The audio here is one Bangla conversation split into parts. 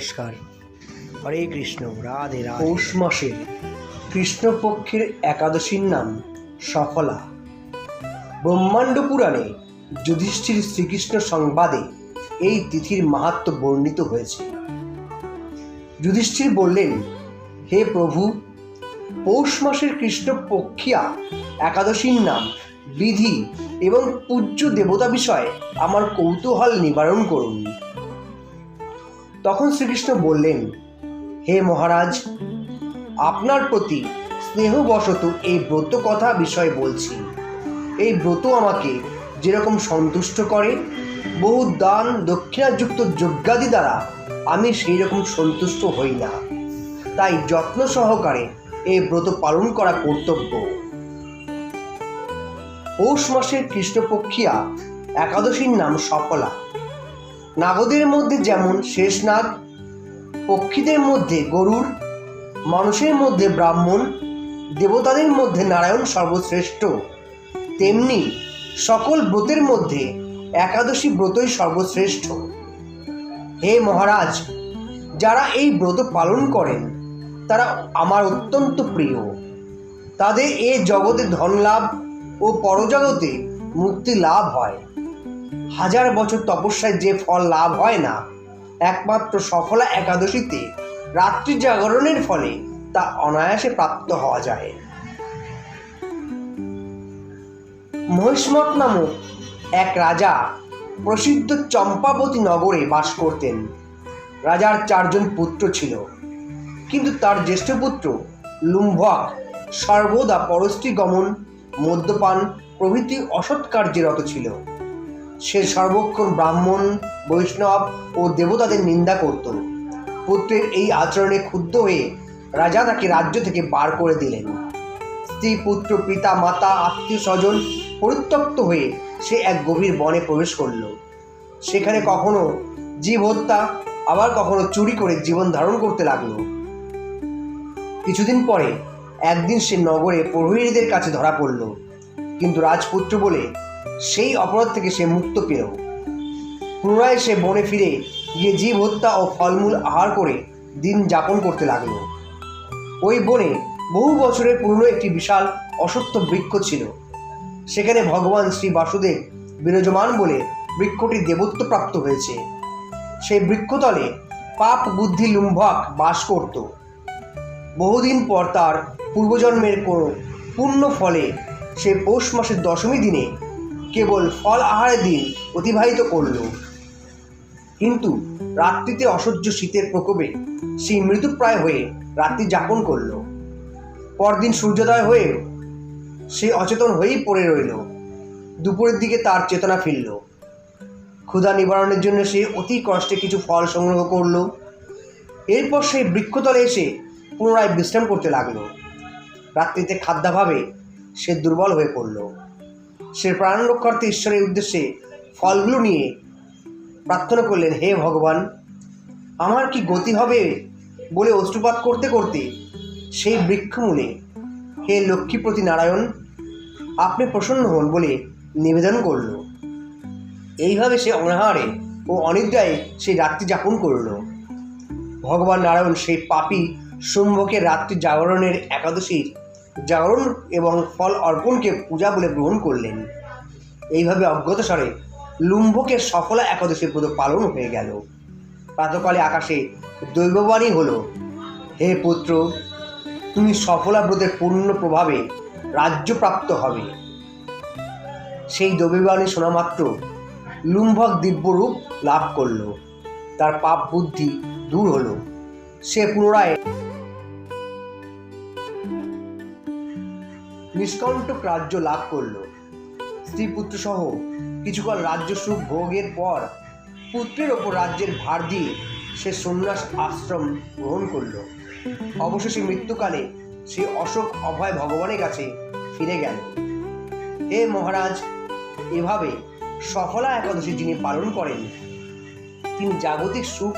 নমস্কার। হরে কৃষ্ণ, রাধে রাধে। পৌষ মাসের কৃষ্ণপক্ষের একাদশীর নাম সফলা। ব্রহ্মাণ্ড পুরাণে যুধিষ্ঠির শ্রীকৃষ্ণ সংবাদে এই তিথির মাহাত্ম বর্ণিত হয়েছে। যুধিষ্ঠির বললেন, হে প্রভু, পৌষ মাসের কৃষ্ণপক্ষিয়া একাদশীর নাম বিধি এবং পূজ্য দেবতা বিষয়ে আমার কৌতূহল নিবারণ করুন। তখন শ্রীকৃষ্ণ বললেন, হে মহারাজ, আপনার প্রতি স্নেহবশত এই ব্রত কথা বিষয়ে বলছি। এই ব্রত আমাকে যেরকম সন্তুষ্ট করে, বহু দান দক্ষিণাযুক্ত যজ্ঞাদি দ্বারা আমি সেই রকম সন্তুষ্ট হই না। তাই যত্ন সহকারে এই ব্রত পালন করা কর্তব্য। পৌষ মাসের কৃষ্ণপক্ষিয়া একাদশীর নাম সফলা। নাগদের মধ্যে যেমন শেষনাগ পক্ষীদের মধ্যে গরুর, মানুষের মধ্যে ব্রাহ্মণ, দেবতাদের মধ্যে নারায়ণ সর্বশ্রেষ্ঠ, তেমনি সকল ব্রতের মধ্যে একাদশী ব্রতই সর্বশ্রেষ্ঠ। হে মহারাজ, যারা এই ব্রত পালন করেন, তারা আমার অত্যন্ত প্রিয়। তাদের এ জগতে ধন লাভ ও পরজগতে মুক্তি লাভ হয়। হাজার বছর তপস্যায় যে ফল লাভ হয় না, একমাত্র সফলা একাদশীতে রাত্রি জাগরণের ফলে তা অনায়াসে প্রাপ্ত হওয়া যায়। মহিষ্মত নামক এক রাজা প্রসিদ্ধ চম্পাবতী নগরে বাস করতেন। রাজার চারজন পুত্র ছিল। কিন্তু তার জ্যেষ্ঠ পুত্র লুম্ভক সর্বদা পরস্ত্রী গমন মদ্যপান প্রভৃতি অসৎ কার্যে রত ছিল। সে সর্বক্ষণ ব্রাহ্মণ, বৈষ্ণব ও দেবতাদের নিন্দা করত। পুত্রের এই আচরণে ক্ষুব্ধ হয়ে রাজা তাকে রাজ্য থেকে বার করে দিলেন। স্ত্রী, পুত্র, পিতা, মাতা, আত্মীয় স্বজন পরিত্যক্ত হয়ে সে এক গভীর বনে প্রবেশ করল। সেখানে কখনো জীব হত্যা, আবার কখনো চুরি করে জীবন ধারণ করতে লাগল। কিছুদিন পরে একদিন সে নগরে প্রহরীদের কাছে ধরা পড়ল। কিন্তু রাজপুত্র বলে সেই অপরাধ থেকে সে মুক্ত পেল। পুনরায় সে বনে ফিরে গিয়ে জীব হত্যা ও ফলমূল আহার করে দিন যাপন করতে লাগল। ওই বনে বহু বছরের পুরনো একটি বিশাল অসত্য বৃক্ষ ছিল। সেখানে ভগবান শ্রী বাসুদেব বিরাজমান বলে বৃক্ষটি দেবত্ব প্রাপ্ত হয়েছে। সেই বৃক্ষতলে পাপ বুদ্ধি লুম্ভক বাস করত। বহুদিন পর তার পূর্বজন্মের কোনো পুণ্য ফলে সে পৌষ মাসের দশমী দিনে কেবল ফল আহারের দিন অতিবাহিত করল। কিন্তু রাত্রিতে অসহ্য শীতের প্রকোপে সেই মৃত্যুপ্রায় হয়ে রাত্রি যাপন করল। পরদিন সূর্যোদয় হয়ে সে অচেতন হয়েই পড়ে রইল। দুপুরের দিকে তার চেতনা ফিরল। ক্ষুধা নিবারণের জন্য সে অতি কষ্টে কিছু ফল সংগ্রহ করল। এরপর সেই বৃক্ষতলে এসে পুনরায় বিশ্রাম করতে লাগল। রাত্রিতে খাদ্যাভাবে সে দুর্বল হয়ে পড়ল। সে প্রাণ রক্ষার্থে ঈশ্বরের উদ্দেশ্যে ফলগুলো নিয়ে প্রার্থনা করলেন, হে ভগবান, আমার কি গতি হবে? বলে অশ্রুপাত করতে করতে সেই বৃক্ষমূলে, হে লক্ষ্মীপতি নারায়ণ, আপনি প্রসন্ন হন বলে নিবেদন করল। এইভাবে সে অনাহারে ও অনিদ্রায় সেই রাত্রি যাপন করল। ভগবান নারায়ণ সেই পাপী শুম্ভকে রাত্রি জাগরণের একাদশীর জাগরণ এবং ফল অর্পণকে পূজা বলে গ্রহণ করলেন। এইভাবে অজ্ঞাতসারে লুম্ভকের সফলা একাদশীর ব্রত পালন হয়ে গেল। প্রাতকালে আকাশে দৈববাণী হলো, হে পুত্র, তুমি সফলা ব্রতের পূর্ণ প্রভাবে রাজ্যপ্রাপ্ত হবে। সেই দৈববাণী শোনা মাত্র লুম্ভক দিব্যরূপ লাভ করল। তার পাপ বুদ্ধি দূর হলো। সে পুনরায় নিষ্কণ্টক রাজ্য লাভ করল। স্ত্রী পুত্র সহ কিছুকাল রাজ্য সুখ ভোগের পর পুত্রের ওপর রাজ্যের ভার দিয়ে সে সন্ন্যাস আশ্রম গ্রহণ করল। অবশেষে মৃত্যুকালে সে অশোক অভয় ভগবানের কাছে ফিরে গেল। হে মহারাজ, এভাবে সফলা একাদশী যিনি পালন করেন। তিনি জাগতিক সুখ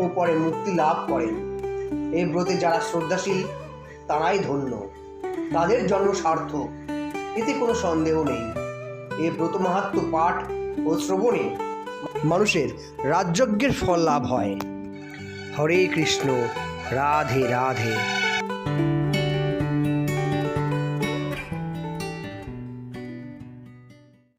ও পরে মুক্তি লাভ করেন। এই ব্রতে যারা শ্রদ্ধাশীল, তারাই ধন্য। তাদের জন্য সার্থক। এতে কোনো সন্দেহ নেই। এ ব্রত মাহাত্ম পাঠ ও শ্রবণে মানুষের রাজযজ্ঞের ফল লাভ হয়। হরে কৃষ্ণ, রাধে রাধে।